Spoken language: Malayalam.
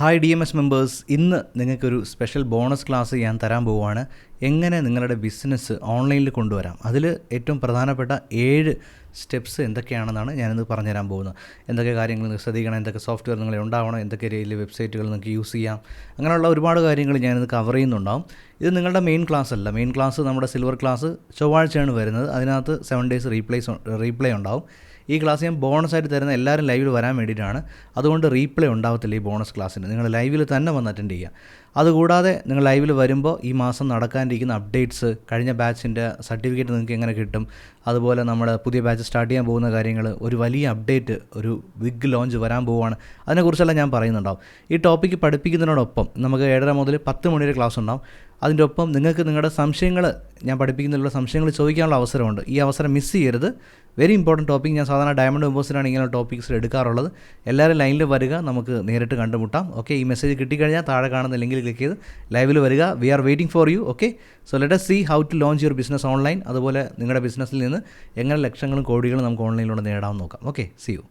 Hi D M S members ഇന്ന് നിങ്ങൾക്കൊരു സ്പെഷ്യൽ ബോണസ് ക്ലാസ് ഞാൻ തരാൻ പോവുകയാണ്. എങ്ങനെ നിങ്ങളുടെ ബിസിനസ് ഓൺലൈനിൽ കൊണ്ടുവരാം? അതിൽ ഏറ്റവും പ്രധാനപ്പെട്ട ഏഴ് സ്റ്റെപ്സ് എന്തൊക്കെയാണെന്നാണ് ഞാനിന്ന് പറഞ്ഞുതരാൻ പോകുന്നത്. എന്തൊക്കെ കാര്യങ്ങൾ നിങ്ങൾ ശ്രദ്ധിക്കണം എന്തൊക്കെ സോഫ്റ്റ്വെയർ നിങ്ങൾ ഉണ്ടാവണം എന്തൊക്കെ രീതിയിൽ വെബ്സൈറ്റുകൾ നിങ്ങൾക്ക് യൂസ് ചെയ്യാം. അങ്ങനെയുള്ള ഒരുപാട് കാര്യങ്ങൾ ഞാനിത് കവർ ചെയ്യുന്നുണ്ടാവും. ഇത് നിങ്ങളുടെ മെയിൻ ക്ലാസ് അല്ല. മെയിൻ ക്ലാസ് നമ്മുടെ സിൽവർ ക്ലാസ് ചൊവ്വാഴ്ചയാണ് വരുന്നത്. അതിനകത്ത് സെവൻ ഡേയ്സ് റീപ്ലേസ് റീപ്ലേ ഉണ്ടാവും. ഈ ക്ലാസ് ഞാൻ ബോണസ് ആയിട്ട് തരുന്ന എല്ലാവരും ലൈവിൽ വരാൻ വേണ്ടിയിട്ടാണ്. അതുകൊണ്ട് റീപ്ലേ ഉണ്ടാവത്തില്ല ഈ ബോണസ് ക്ലാസ്സിന് നിങ്ങൾ ലൈവിൽ തന്നെ വന്ന് അറ്റൻഡ് ചെയ്യുക. അതുകൂടാതെ നിങ്ങൾ ലൈവിൽ വരുമ്പോൾ ഈ മാസം നടക്കാനിരിക്കുന്ന അപ്ഡേറ്റ്സ് കഴിഞ്ഞ ബാച്ചിന്റെ സർട്ടിഫിക്കറ്റ് നിങ്ങൾക്ക് എങ്ങനെ കിട്ടും അതുപോലെ നമ്മൾ പുതിയ ബാച്ച് സ്റ്റാർട്ട് ചെയ്യാൻ പോകുന്ന കാര്യങ്ങൾ ഒരു വലിയ അപ്ഡേറ്റ് ഒരു ബിഗ് ലോഞ്ച് വരാൻ പോവുകയാണ്. അതിനെക്കുറിച്ചെല്ലാം ഞാൻ പറയുന്നുണ്ടാവും. ഈ ടോപ്പിക്ക് പഠിപ്പിക്കുന്നതിനോടൊപ്പം നമുക്ക് ഏഴര മുതൽ പത്ത് മണി വരെ ക്ലാസ് ഉണ്ടാവും. അതിന്റെ ഒപ്പം നിങ്ങൾക്ക് നിങ്ങളുടെ സംശയങ്ങൾ ഞാൻ പഠിപ്പിക്കുന്നതിലുള്ള സംശയങ്ങൾ ചോദിക്കാനുള്ള അവസരമുണ്ട്. ഈ അവസരം മിസ് ചെയ്യരുത്. വെരി ഇമ്പോർട്ടന്റ് ടോപ്പിക് ഞാൻ സാധാരണ ഡയമണ്ട് മെമ്പേഴ്സിനാണ് ഇങ്ങനെ ടോപ്പിക്സ് എടുക്കാറുള്ളത്. എല്ലാവരും ലൈനിൽ വരിക. നമുക്ക് നേരിട്ട് കണ്ടുമുട്ടാം. ഓക്കെ ഈ മെസ്സേജ് കിട്ടിക്കഴിഞ്ഞാൽ താഴെ കാണുന്ന ലിങ്കിൽ ക്ലിക്ക് ചെയ്ത് ലൈവിൽ വരിക. We are waiting for you okay so let see how to launch your business online അതുപോലെ നിങ്ങളുടെ ബിസിനസ്സിൽ നിന്ന് എങ്ങനെ ലക്ഷങ്ങളും കോടികളും നമുക്ക് ഓൺലൈനിലൂടെ നേടാമെന്ന് നോക്കാം. Okay C U